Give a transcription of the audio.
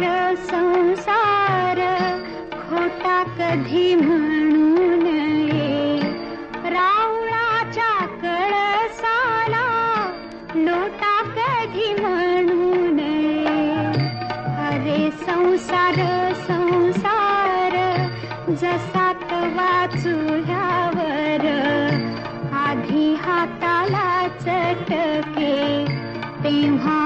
संसार संसार खोटा कधी म्हणू नये रावणाच्या कळसाला लोटा कधी म्हणू नये अरे संसार संसार जसा वाचू ह्यावर. आधी हाताला चटके तेव्हा